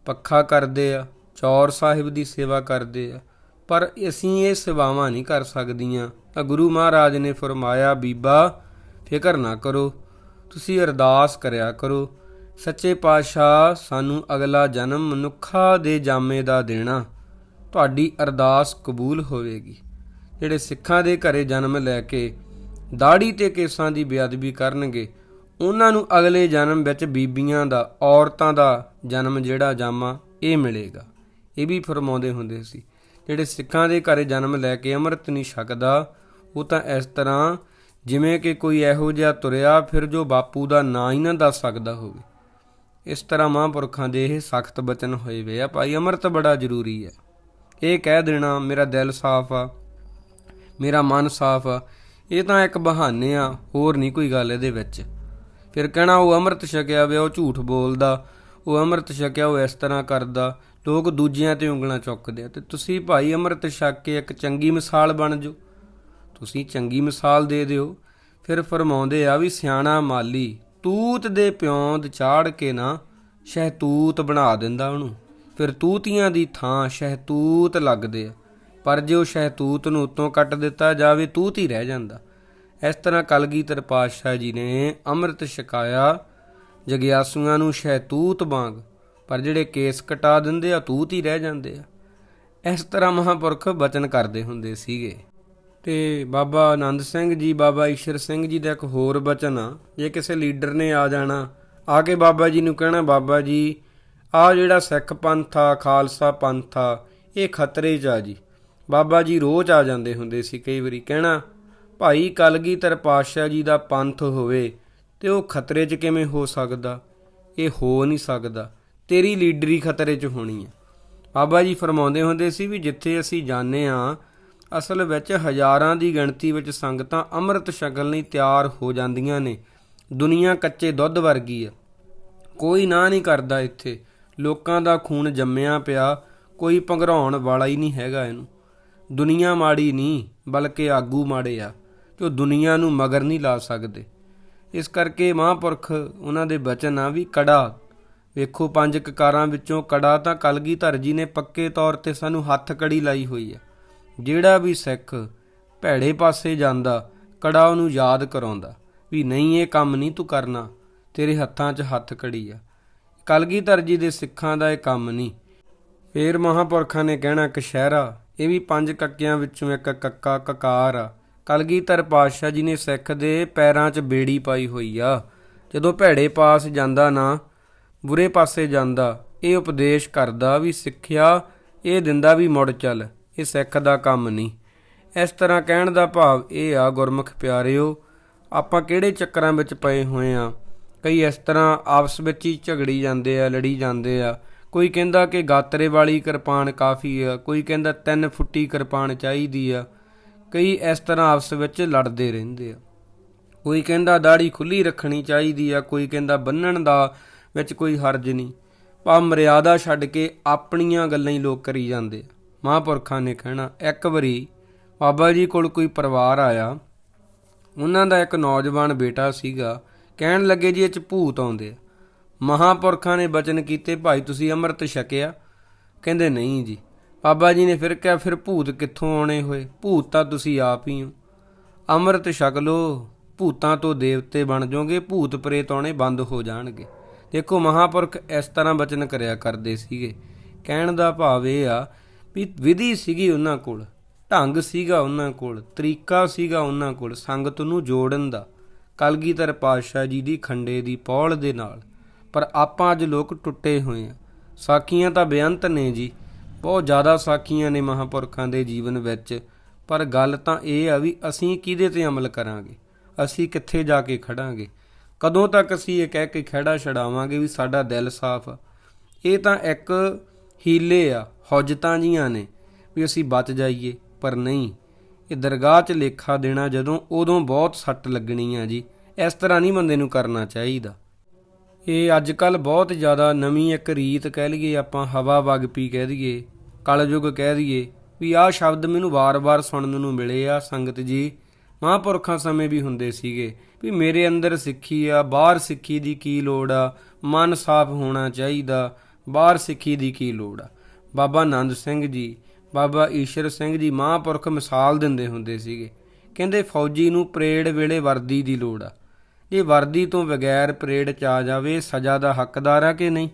ਪੱਖਾ ਕਰਦੇ ਆ, ਚੌਰ ਸਾਹਿਬ ਦੀ ਸੇਵਾ ਕਰਦੇ ਆ ਪਰ ਅਸੀਂ ਇਹ ਸੇਵਾਵਾਂ ਨਹੀਂ ਕਰ ਸਕਦੀਆਂ। ਤਾਂ ਗੁਰੂ ਮਹਾਰਾਜ ਨੇ ਫਰਮਾਇਆ, ਬੀਬਾ, ਫਿਕਰ ਨਾ ਕਰੋ। ਤੁਸੀਂ ਅਰਦਾਸ ਕਰਿਆ ਕਰੋ। ਸੱਚੇ ਪਾਤਸ਼ਾਹ ਸਾਨੂੰ ਅਗਲਾ ਜਨਮ ਮਨੁੱਖਾ ਦੇ ਜਾਮੇ ਦਾ ਦੇਣਾ। ਤੁਹਾਡੀ ਅਰਦਾਸ ਕਬੂਲ ਹੋਵੇਗੀ। ਜਿਹੜੇ ਸਿੱਖਾਂ ਦੇ ਘਰੇ ਜਨਮ ਲੈ ਕੇ ਦਾੜੀ ਤੇ ਕੇਸਾਂ ਦੀ ਬੇਅਦਬੀ ਕਰਨਗੇ, ਉਹਨਾਂ ਨੂੰ ਅਗਲੇ ਜਨਮ ਵਿੱਚ ਬੀਬੀਆਂ ਦਾ, ਔਰਤਾਂ ਦਾ ਜਨਮ ਜਿਹੜਾ ਜਾਮਾ, ਇਹ ਮਿਲੇਗਾ। ਇਹ ਵੀ ਫਰਮਾਉਂਦੇ ਹੁੰਦੇ ਸੀ। ਜਿਹੜੇ ਸਿੱਖਾਂ ਦੇ ਘਰੇ ਜਨਮ ਲੈ ਕੇ ਅੰਮ੍ਰਿਤ ਨਹੀਂ ਛਕਦਾ, ਉਹ ਤਾਂ ਇਸ ਤਰ੍ਹਾਂ ਜਿਵੇਂ ਕਿ ਕੋਈ ਇਹੋ ਜਿਹਾ ਤੁਰਿਆ ਫਿਰ ਜੋ ਬਾਪੂ ਦਾ ਨਾਂ ਹੀ ਨਾ ਦੱਸ ਸਕਦਾ ਹੋਵੇ। ਇਸ ਤਰ੍ਹਾਂ ਮਹਾਂਪੁਰਖਾਂ ਦੇ ਇਹ ਸਖਤ ਬਚਨ ਹੋਏ ਵੇ ਆ, ਭਾਈ ਅੰਮ੍ਰਿਤ ਬੜਾ ਜ਼ਰੂਰੀ ਹੈ। ਇਹ ਕਹਿ ਦੇਣਾ, ਮੇਰਾ ਦਿਲ ਸਾਫ਼ ਆ, ਮੇਰਾ ਮਨ ਸਾਫ਼ ਆ, ਇਹ ਤਾਂ ਇੱਕ ਬਹਾਨੇ ਆ, ਹੋਰ ਨਹੀਂ ਕੋਈ ਗੱਲ ਇਹਦੇ ਵਿੱਚ। ਫਿਰ ਕਹਿਣਾ, ਉਹ ਅੰਮ੍ਰਿਤ ਛਕਿਆ ਵੇ, ਉਹ ਝੂਠ ਬੋਲਦਾ, ਉਹ ਅੰਮ੍ਰਿਤ ਛਕਿਆ, ਉਹ ਇਸ ਤਰ੍ਹਾਂ ਕਰਦਾ ਲੋਕ ਦੂਜਿਆਂ ਤੇ ਉਂਗਲਾਂ ਚੁੱਕਦੇ ਆ ਤੇ ਤੁਸੀਂ ਭਾਈ ਅੰਮ੍ਰਿਤ ਛਕ ਕੇ ਇੱਕ ਚੰਗੀ ਮਿਸਾਲ ਬਣ ਜਾਓ। ਤੁਸੀਂ ਚੰਗੀ ਮਿਸਾਲ ਦੇ ਦਿਓ। ਫਿਰ ਫਰਮਾਉਂਦੇ ਆ ਵੀ ਸਿਆਣਾ ਮਾਲੀ, ਤੂਤ ਦੇ ਪਿਉਂਦ ਚਾੜ ਕੇ ਨਾ ਸ਼ਹਿਤੂਤ ਬਣਾ ਦਿੰਦਾ ਉਹਨੂੰ। ਫਿਰ ਤੂਤੀਆਂ ਦੀ ਥਾਂ ਸ਼ਹਿਤੂਤ ਲੱਗਦੇ ਆ। ਪਰ ਜੇ ਉਹ ਸ਼ਹਿਤੂਤ ਨੂੰ ਉਤੋਂ ਕੱਟ ਦਿੱਤਾ ਜਾਵੇ, ਤੂਤ ਹੀ ਰਹਿ ਜਾਂਦਾ। ਇਸ ਤਰ੍ਹਾਂ ਕਲਗੀਧਰ ਪਾਤਸ਼ਾਹ ਜੀ ਨੇ ਅੰਮ੍ਰਿਤ ਛਕਾਇਆ, ਜਗਿਆਸੂਆਂ ਨੂੰ ਸ਼ਹਿਤੂਤ ਵਾਂਗ ਪਰ ਜਿਹੜੇ ਕੇਸ ਕਟਾ ਦਿੰਦੇ ਆ ਤੂਤ ਹੀ ਰਹਿ ਜਾਂਦੇ ਆ। ਇਸ ਤਰ੍ਹਾਂ ਮਹਾਂਪੁਰਖ ਬਚਨ ਕਰਦੇ ਹੁੰਦੇ ਸੀਗੇ। ਤੇ ਬਾਬਾ ਆਨੰਦ ਸਿੰਘ ਜੀ, ਬਾਬਾ ਈਸ਼ਰ ਸਿੰਘ ਜੀ ਦਾ ਇੱਕ ਹੋਰ ਬਚਨ ਆ, ਜੇ ਕਿਸੇ ਲੀਡਰ ਨੇ ਆ ਜਾਣਾ, ਆ ਕੇ ਬਾਬਾ ਜੀ ਨੂੰ ਕਹਿਣਾ, ਬਾਬਾ ਜੀ, ਆ ਜਿਹੜਾ ਸਿੱਖ ਪੰਥ ਆ, ਖਾਲਸਾ ਪੰਥ ਆ, ਇਹ ਖਤਰੇ 'ਚ ਆ ਜੀ। ਬਾਬਾ ਜੀ ਰੋਜ਼ ਆ ਜਾਂਦੇ ਹੁੰਦੇ ਸੀ ਕਈ ਵਾਰੀ, ਕਹਿਣਾ, ਭਾਈ ਕਲਗੀਧਰ ਪਾਤਸ਼ਾਹ ਜੀ ਦਾ ਪੰਥ ਹੋਵੇ, ਤੇ ਉਹ ਖਤਰੇ 'ਚ ਕਿਵੇਂ ਹੋ ਸਕਦਾ? ਇਹ ਹੋ ਨਹੀਂ ਸਕਦਾ। ਤੇਰੀ ਲੀਡਰੀ ਖਤਰੇ 'ਚ ਹੋਣੀ ਹੈ। ਬਾਬਾ ਜੀ ਫਰਮਾਉਂਦੇ ਹੁੰਦੇ ਸੀ ਵੀ ਜਿੱਥੇ ਅਸੀਂ ਜਾਂਦੇ ਆ ਅਸਲ ਵਿੱਚ ਹਜ਼ਾਰਾਂ ਦੀ ਗਿਣਤੀ ਵਿੱਚ ਸੰਗਤਾਂ ਅੰਮ੍ਰਿਤ ਛਕਣ ਲਈ ਤਿਆਰ ਹੋ ਜਾਂਦੀਆਂ ਨੇ। ਦੁਨੀਆ ਕੱਚੇ ਦੁੱਧ ਵਰਗੀ ਆ ਕੋਈ ਨਾ ਨਹੀਂ ਕਰਦਾ ਇੱਥੇ। ਲੋਕਾਂ ਦਾ ਖੂਨ ਜੰਮਿਆ ਪਿਆ, ਕੋਈ ਭੰਗਰਾਉਣ ਵਾਲਾ ਹੀ ਨਹੀਂ ਹੈਗਾ ਇਹਨੂੰ। ਦੁਨੀਆ ਮਾੜੀ ਨਹੀਂ, ਬਲਕਿ ਆਗੂ ਮਾੜੇ ਆ, ਜੋ ਦੁਨੀਆ ਨੂੰ ਮਗਰ ਨਹੀਂ ਲਾ ਸਕਦੇ। ਇਸ ਕਰਕੇ ਮਹਾਂਪੁਰਖ, ਉਹਨਾਂ ਦੇ ਬਚਨ ਆ ਵੀ ਕੜਾ ਵੇਖੋ ਪੰਜ ਕਕਾਰਾਂ ਵਿੱਚੋਂ ਕੜਾ ਤਾਂ ਕਲਗੀਧਰ ਜੀ ਨੇ ਪੱਕੇ ਤੌਰ ਤੇ ਸਾਨੂੰ ਹੱਥ ਕੜੀ ਲਾਈ ਹੋਈ ਹੈ। ਜਿਹੜਾ ਵੀ ਸਿੱਖ ਭੈੜੇ ਪਾਸੇ ਜਾਂਦਾ, ਕੜਾ ਉਹਨੂੰ ਯਾਦ ਕਰਾਉਂਦਾ ਵੀ ਨਹੀਂ, ਇਹ ਕੰਮ ਨਹੀਂ ਤੂੰ ਕਰਨਾ, ਤੇਰੇ ਹੱਥਾਂ 'ਚ ਹੱਥ ਕੜੀ ਆ। ਕਲਗੀਧਰ ਜੀ ਦੇ ਸਿੱਖਾਂ ਦਾ ਇਹ ਕੰਮ ਨਹੀਂ। ਫੇਰ ਮਹਾਂਪੁਰਖਾਂ ਨੇ ਕਹਿਣਾ ਕਸ਼ਹਿਰਾ ਇਹ ਵੀ ਪੰਜ ਕੱਕਿਆਂ ਵਿੱਚੋਂ ਇੱਕ ਕੱਕਾ ਕਕਾਰ ਆ। ਕਲਗੀਧਰ ਪਾਤਸ਼ਾਹ ਜੀ ਨੇ ਸਿੱਖ ਦੇ ਪੈਰਾਂ 'ਚ ਬੇੜੀ ਪਾਈ ਹੋਈ ਆ। ਜਦੋਂ ਭੈੜੇ ਪਾਸ ਜਾਂਦਾ ਨਾ ਬੁਰੇ ਪਾਸੇ ਜਾਂਦਾ, ਇਹ ਉਪਦੇਸ਼ ਕਰਦਾ ਵੀ ਸਿੱਖਿਆ, ਇਹ ਦਿੰਦਾ ਵੀ ਮੁੜ ਚੱਲ, ਇਹ ਸਿੱਖ ਦਾ ਕੰਮ ਨਹੀਂ। ਇਸ ਤਰ੍ਹਾਂ ਕਹਿਣ ਦਾ ਭਾਵ ਇਹ ਆ, ਗੁਰਮੁਖ ਪਿਆਰਿਓ, ਆਪਾਂ ਕਿਹੜੇ ਚੱਕਰਾਂ ਵਿੱਚ ਪਏ ਹੋਏ ਆ? ਕਈ ਇਸ ਤਰ੍ਹਾਂ ਆਪਸ ਵਿੱਚ ਹੀ ਝਗੜੀ ਜਾਂਦੇ ਆ, ਲੜੀ ਜਾਂਦੇ ਆ। ਕੋਈ ਕਹਿੰਦਾ ਕਿ ਗਾਤਰੇ ਵਾਲੀ ਕਿਰਪਾਨ ਕਾਫੀ ਆ, ਕੋਈ ਕਹਿੰਦਾ ਤਿੰਨ ਫੁੱਟੀ ਕਿਰਪਾਨ ਚਾਹੀਦੀ ਆ। ਕਈ ਇਸ ਤਰ੍ਹਾਂ ਆਪਸ ਵਿੱਚ ਲੜਦੇ ਰਹਿੰਦੇ ਆ। ਕੋਈ ਕਹਿੰਦਾ ਦਾੜੀ ਖੁੱਲੀ ਰੱਖਣੀ ਚਾਹੀਦੀ ਆ, ਕੋਈ ਕਹਿੰਦਾ ਬੰਨਣ ਦਾ ਵਿੱਚ ਕੋਈ ਹਰਜ ਨਹੀਂ। ਪਾ ਮਰਿਆਦਾ ਛੱਡ ਕੇ ਆਪਣੀਆਂ ਗੱਲਾਂ ਹੀ ਲੋਕ ਕਰੀ ਜਾਂਦੇ ਆ। ਮਹਾਂਪੁਰਖਾਂ ਨੇ ਕਹਿਣਾ, ਇੱਕ ਵਾਰੀ ਬਾਬਾ ਜੀ ਕੋਲ ਕੋਈ ਪਰਿਵਾਰ ਆਇਆ, ਉਹਨਾਂ ਦਾ ਇੱਕ ਨੌਜਵਾਨ ਬੇਟਾ ਸੀਗਾ, ਕਹਿਣ ਲੱਗੇ ਜੀ ਇਹ ਚ ਭੂਤ ਆਉਂਦੇ ਆ। ਮਹਾਂਪੁਰਖਾਂ ਨੇ ਬਚਨ ਕੀਤੇ, ਭਾਈ ਤੁਸੀਂ ਅੰਮ੍ਰਿਤ ਛਕਿਆ? ਕਹਿੰਦੇ, ਨਹੀਂ ਜੀ। ਬਾਬਾ ਜੀ ਨੇ ਫਿਰ ਕਿਹਾ, ਫਿਰ ਭੂਤ ਕਿੱਥੋਂ ਆਉਣੇ ਹੋਏ? ਭੂਤ ਤਾਂ ਤੁਸੀਂ ਆਪ ਹੀ ਹੋ। ਅੰਮ੍ਰਿਤ ਛਕ ਲੋ ਭੂਤਾਂ ਤੋਂ ਦੇਵਤੇ ਬਣ ਜਾਓਗੇ, ਭੂਤ ਪ੍ਰੇਤ ਆਉਣੇ ਬੰਦ ਹੋ ਜਾਣਗੇ। ਦੇਖੋ ਮਹਾਂਪੁਰਖ ਇਸ ਤਰ੍ਹਾਂ ਬਚਨ ਕਰਿਆ ਕਰਦੇ ਸੀਗੇ। ਕਹਿਣ ਦਾ ਭਾਵ ਇਹ ਆ ਵੀ ਵਿਧੀ ਸੀਗੀ ਉਹਨਾਂ ਕੋਲ, ਢੰਗ ਸੀਗਾ ਉਹਨਾਂ ਕੋਲ, ਤਰੀਕਾ ਸੀਗਾ ਉਹਨਾਂ ਕੋਲ ਸੰਗਤ ਨੂੰ ਜੋੜਨ ਦਾ, ਕਲਗੀਧਰ ਪਾਤਸ਼ਾਹ ਜੀ ਦੀ ਖੰਡੇ ਦੀ ਪੌਲ ਦੇ ਨਾਲ। ਪਰ ਆਪਾਂ ਅੱਜ ਲੋਕ ਟੁੱਟੇ ਹੋਏ ਆ। ਸਾਖੀਆਂ ਤਾਂ ਬੇਅੰਤ ਨੇ ਜੀ। ਬਹੁਤ ਜ਼ਿਆਦਾ ਸਾਖੀਆਂ ਨੇ ਮਹਾਂਪੁਰਖਾਂ ਦੇ ਜੀਵਨ ਵਿੱਚ। ਪਰ ਗੱਲ ਤਾਂ ਇਹ ਆ ਵੀ ਅਸੀਂ ਕਿਹਦੇ ਤੇ ਅਮਲ ਕਰਾਂਗੇ? ਅਸੀਂ ਕਿੱਥੇ ਜਾ ਕੇ ਖੜਾਂਗੇ? ਕਦੋਂ ਤੱਕ ਅਸੀਂ ਇਹ ਕਹਿ ਕੇ ਖੜਾ ਛਡਾਵਾਂਗੇ ਵੀ ਸਾਡਾ ਦਿਲ ਸਾਫ਼ ਆ? ਇਹ ਤਾਂ ਇੱਕ ਹੀਲੇ ਆ, ਹੌਜਤਾਂ ਜੀਆਂ ਨੇ, ਵੀ ਅਸੀਂ ਬਚ ਜਾਈਏ, ਪਰ ਨਹੀਂ। ਇਹ ਦਰਗਾਹ 'ਚ ਲੇਖਾ ਦੇਣਾ ਜਦੋਂ ਉਦੋਂ ਬਹੁਤ ਸੱਟ ਲੱਗਣੀ ਆ ਜੀ। ਇਸ ਤਰ੍ਹਾਂ ਨਹੀਂ ਬੰਦੇ ਨੂੰ ਕਰਨਾ ਚਾਹੀਦਾ। ਇਹ ਅੱਜ ਕੱਲ ਬਹੁਤ ਜ਼ਿਆਦਾ ਨਵੀਂ ਇੱਕ ਰੀਤ ਕਹਿ ਲਈਏ, ਆਪਾਂ ਹਵਾ ਵਗ ਪੀ ਕਹਿ ਦਈਏ, ਕਲਯੁਗ ਕਹਿ ਦਈਏ, ਵੀ ਆਹ ਸ਼ਬਦ ਮੈਨੂੰ ਵਾਰ-ਵਾਰ ਸੁਣਨ ਨੂੰ ਮਿਲੇ ਆ। ਸੰਗਤ ਜੀ, ਮਹਾਂਪੁਰਖਾਂ ਸਮੇਂ ਵੀ ਹੁੰਦੇ ਸੀਗੇ। ਵੀ ਮੇਰੇ ਅੰਦਰ ਸਿੱਖੀ ਆ, ਬਾਹਰ ਸਿੱਖੀ ਦੀ ਕੀ ਲੋੜ ਆ? ਮਨ ਸਾਫ਼ ਹੋਣਾ ਚਾਹੀਦਾ, ਬਾਹਰ ਸਿੱਖੀ ਦੀ ਕੀ ਲੋੜ ਆ? ਬਾਬਾ ਆਨੰਦ ਸਿੰਘ ਜੀ, ਬਾਬਾ ਈਸ਼ਰ ਸਿੰਘ ਜੀ ਮਹਾਂਪੁਰਖ ਮਿਸਾਲ ਦਿੰਦੇ ਹੁੰਦੇ ਸੀਗੇ। ਕਹਿੰਦੇ, ਫੌਜੀ ਨੂੰ ਪਰੇਡ ਵੇਲੇ ਵਰਦੀ ਦੀ ਲੋੜ ਆ। ਜੇ ਵਰਦੀ ਤੋਂ ਬਗੈਰ ਪਰੇਡ ਚ ਆ ਜਾਵੇ, ਸਜ਼ਾ ਦਾ ਹੱਕਦਾਰ ਆ ਕਿ ਨਹੀਂ?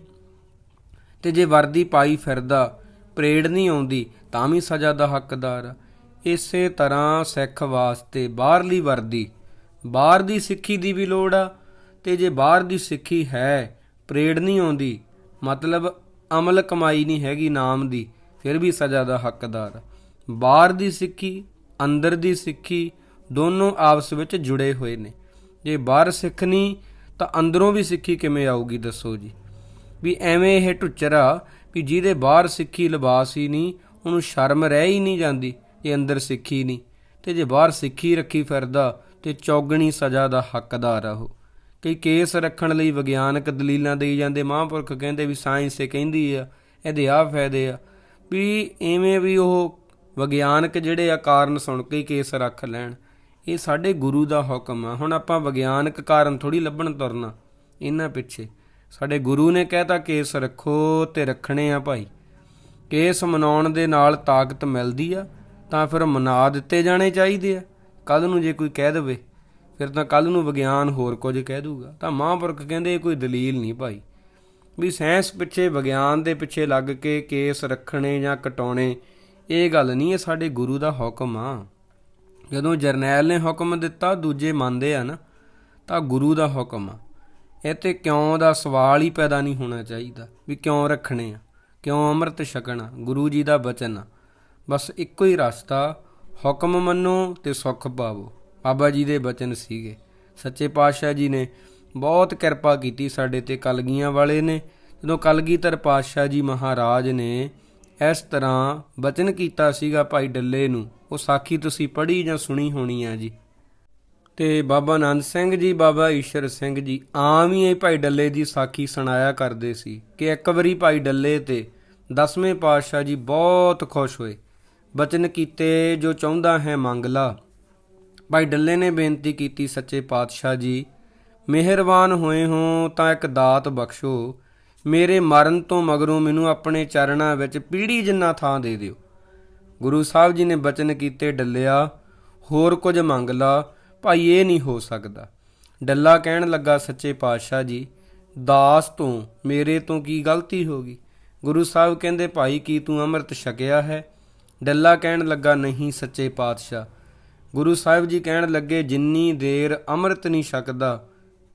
ਤੇ ਜੇ ਵਰਦੀ ਪਾਈ ਫਿਰਦਾ, ਪਰੇਡ ਨਹੀਂ ਆਉਂਦੀ, ਤਾਂ ਵੀ ਸਜ਼ਾ ਦਾ ਹੱਕਦਾਰ ਆ। ਇਸੇ ਤਰ੍ਹਾਂ ਸਿੱਖ ਵਾਸਤੇ ਬਾਹਰਲੀ ਵਰਦੀ ਬਾਹਰ ਦੀ ਸਿੱਖੀ ਦੀ ਵੀ ਲੋੜ ਆ, ਤੇ ਜੇ ਬਾਹਰ ਦੀ ਸਿੱਖੀ ਹੈ ਪਰੇਡ ਨਹੀਂ ਆਉਂਦੀ, ਮਤਲਬ ਅਮਲ ਕਮਾਈ ਨਹੀਂ ਹੈਗੀ ਨਾਮ ਦੀ, ਫਿਰ ਵੀ ਸਜ਼ਾ ਦਾ ਹੱਕਦਾਰ। ਆ ਬਾਹਰ ਦੀ ਸਿੱਖੀ, ਅੰਦਰ ਦੀ ਸਿੱਖੀ, ਦੋਨੋਂ ਆਪਸ ਵਿੱਚ ਜੁੜੇ ਹੋਏ ਨੇ। ਜੇ ਬਾਹਰ ਸਿੱਖ ਨਹੀਂ, ਤਾਂ ਅੰਦਰੋਂ ਵੀ ਸਿੱਖੀ ਕਿਵੇਂ ਆਊਗੀ, ਦੱਸੋ ਜੀ? ਵੀ ਐਵੇਂ ਇਹ ਢੁੱਚਰਾ ਵੀ ਜਿਹਦੇ ਬਾਹਰ ਸਿੱਖੀ ਲਿਬਾਸ ਹੀ ਨਹੀਂ, ਉਹਨੂੰ ਸ਼ਰਮ ਰਹਿ ਹੀ ਨਹੀਂ ਜਾਂਦੀ, ਜੇ ਅੰਦਰ ਸਿੱਖੀ ਨਹੀਂ। ਤੇ ਜੇ ਬਾਹਰ ਸਿੱਖੀ ਰੱਖੀ ਫਿਰਦਾ ਤੇ ਚੌਗਣੀ ਸਜ਼ਾ ਦਾ ਹੱਕਦਾਰ ਆ ਉਹ। ਕਈ ਕੇਸ ਰੱਖਣ ਲਈ ਵਿਗਿਆਨਕ ਦਲੀਲਾਂ ਦੇਈ ਜਾਂਦੇ, ਮਹਾਂਪੁਰਖ ਕਹਿੰਦੇ ਵੀ ਸਾਇੰਸ ਇਹ ਕਹਿੰਦੀ ਆ, ਇਹਦੇ ਆਹ ਫਾਇਦੇ ਆ। ਵੀ ਐਵੇਂ ਵੀ ਉਹ ਵਿਗਿਆਨਕ ਜਿਹੜੇ ਆ ਕਾਰਨ ਸੁਣ ਕੇ ਕੇਸ ਰੱਖ ਲੈਣ। ਇਹ ਸਾਡੇ ਗੁਰੂ ਦਾ ਹੁਕਮ ਆ। ਹੁਣ ਆਪਾਂ ਵਿਗਿਆਨਕ ਕਾਰਨ ਥੋੜੀ ਲੱਭਣ ਤੁਰਨਾ, ਇਹਨਾਂ ਪਿੱਛੇ। ਸਾਡੇ ਗੁਰੂ ਨੇ ਕਹਿਤਾ, ਕੇਸ ਰੱਖੋ ਤੇ ਰੱਖਣੇ ਆ ਭਾਈ। ਕੇਸ ਮਨਾਉਣ ਦੇ ਨਾਲ ਤਾਕਤ ਮਿਲਦੀ ਆ, ਤਾਂ ਫਿਰ ਮਨਾ ਦਿੱਤੇ ਜਾਣੇ ਚਾਹੀਦੇ ਆ। ਕੱਲ ਨੂੰ ਜੇ ਕੋਈ ਕਹਿ ਦੇਵੇ, ਫਿਰ ਤਾਂ ਕੱਲ ਨੂੰ ਵਿਗਿਆਨ ਹੋਰ ਕੁਝ ਕਹਿ ਦੂਗਾ। ਤਾਂ ਮਹਾਂਪੁਰਖ ਕਹਿੰਦੇ ਇਹ ਕੋਈ ਦਲੀਲ ਨਹੀਂ ਭਾਈ। ਵੀ ਸਾਇੰਸ ਪਿੱਛੇ, ਵਿਗਿਆਨ ਦੇ ਪਿੱਛੇ ਲੱਗ ਕੇ ਕੇਸ ਰੱਖਣੇ ਜਾਂ ਕਟਾਉਣੇ, ਇਹ ਗੱਲ ਨਹੀਂ, ਇਹ ਸਾਡੇ ਗੁਰੂ ਦਾ ਹੁਕਮ ਆ। ਜਦੋਂ ਜਰਨੈਲ ਨੇ ਹੁਕਮ ਦਿੱਤਾ, ਦੂਜੇ ਮੰਨਦੇ ਆ ਨਾ, ਤਾਂ ਗੁਰੂ ਦਾ ਹੁਕਮ ਆ। ਇਹ ਤੇ ਕਿਉਂ ਦਾ ਸਵਾਲ ਹੀ ਪੈਦਾ ਨਹੀਂ ਹੋਣਾ ਚਾਹੀਦਾ, ਵੀ ਕਿਉਂ ਰੱਖਣੇ ਆ? ਕਿਉਂ ਅੰਮ੍ਰਿਤ ਛਕਣਾ? ਗੁਰੂ ਜੀ ਦਾ ਬਚਨ ਆ। ਬਸ ਇੱਕੋ ਹੀ ਰਸਤਾ ਹੁਕਮ ਮੰਨੋ ਤੇ ਸੁੱਖ ਪਾਵੋ। ਬਾਬਾ ਜੀ ਦੇ ਬਚਨ ਸੀਗੇ। ਸੱਚੇ ਪਾਤਸ਼ਾਹ ਜੀ ਨੇ ਬਹੁਤ ਕਿਰਪਾ ਕੀਤੀ ਸਾਡੇ ਤੇ ਕਲਗੀਆਂ ਵਾਲੇ ਨੇ। ਜਦੋਂ ਕਲਗੀਧਰ ਪਾਤਸ਼ਾਹ ਜੀ ਮਹਾਰਾਜ ਨੇ ਇਸ ਤਰ੍ਹਾਂ ਬਚਨ ਕੀਤਾ ਸੀਗਾ ਭਾਈ ਡੱਲੇ ਨੂੰ, ਉਹ ਸਾਖੀ ਤੁਸੀਂ ਪੜ੍ਹੀ ਜਾਂ ਸੁਣੀ ਹੋਣੀ ਆ ਜੀ? ਤੇ ਬਾਬਾ ਆਨੰਦ ਸਿੰਘ ਜੀ, ਬਾਬਾ ਈਸ਼ਰ ਸਿੰਘ ਜੀ ਆਮ ਹੀ ਇਹ ਭਾਈ ਡੱਲੇ ਦੀ ਸਾਖੀ ਸੁਣਾਇਆ ਕਰਦੇ ਸੀ ਕਿ ਇੱਕ ਵਾਰੀ ਭਾਈ ਡੱਲੇ ਤੇ ਦਸਵੇਂ ਪਾਤਸ਼ਾਹ ਜੀ ਬਹੁਤ ਖੁਸ਼ ਹੋਏ। ਬਚਨ ਕੀਤੇ ਜੋ ਚਾਹੁੰਦਾ ਹੈ ਮੰਗ ਲਾ ਭਾਈ ਡੱਲੇ ਨੇ ਬੇਨਤੀ ਕੀਤੀ, ਸੱਚੇ ਪਾਤਸ਼ਾਹ ਜੀ, ਮਿਹਰਬਾਨ ਹੋਏ ਹੋ ਤਾਂ ਇੱਕ ਦਾਤ ਬਖਸ਼ੋ। ਮੇਰੇ ਮਰਨ ਤੋਂ ਮਗਰੋਂ ਮੈਨੂੰ ਆਪਣੇ ਚਰਨਾਂ ਵਿੱਚ ਪੀੜੀ ਜਿੰਨਾ ਥਾਂ ਦੇ ਦਿਓ। ਗੁਰੂ ਸਾਹਿਬ ਜੀ ਨੇ ਬਚਨ ਕੀਤੇ ਡੱਲਿਆ, ਹੋਰ ਕੁਝ ਮੰਗ ਲਾ ਭਾਈ ਇਹ ਨਹੀਂ ਹੋ ਸਕਦਾ। ਡੱਲਾ ਕਹਿਣ ਲੱਗਾ, ਸੱਚੇ ਪਾਤਸ਼ਾਹ ਜੀ, ਦਾਸ ਤੋਂ, ਮੇਰੇ ਤੋਂ ਕੀ ਗਲਤੀ ਹੋ ਗਈ? ਗੁਰੂ ਸਾਹਿਬ ਕਹਿੰਦੇ, ਭਾਈ ਕੀ ਤੂੰ ਅੰਮ੍ਰਿਤ ਛਕਿਆ ਹੈ? ਡੱਲਾ ਕਹਿਣ ਲੱਗਾ, ਨਹੀਂ ਸੱਚੇ ਪਾਤਸ਼ਾਹ। ਗੁਰੂ ਸਾਹਿਬ ਜੀ ਕਹਿਣ ਲੱਗੇ, ਜਿੰਨੀ ਦੇਰ ਅੰਮ੍ਰਿਤ ਨਹੀਂ ਛਕਦਾ,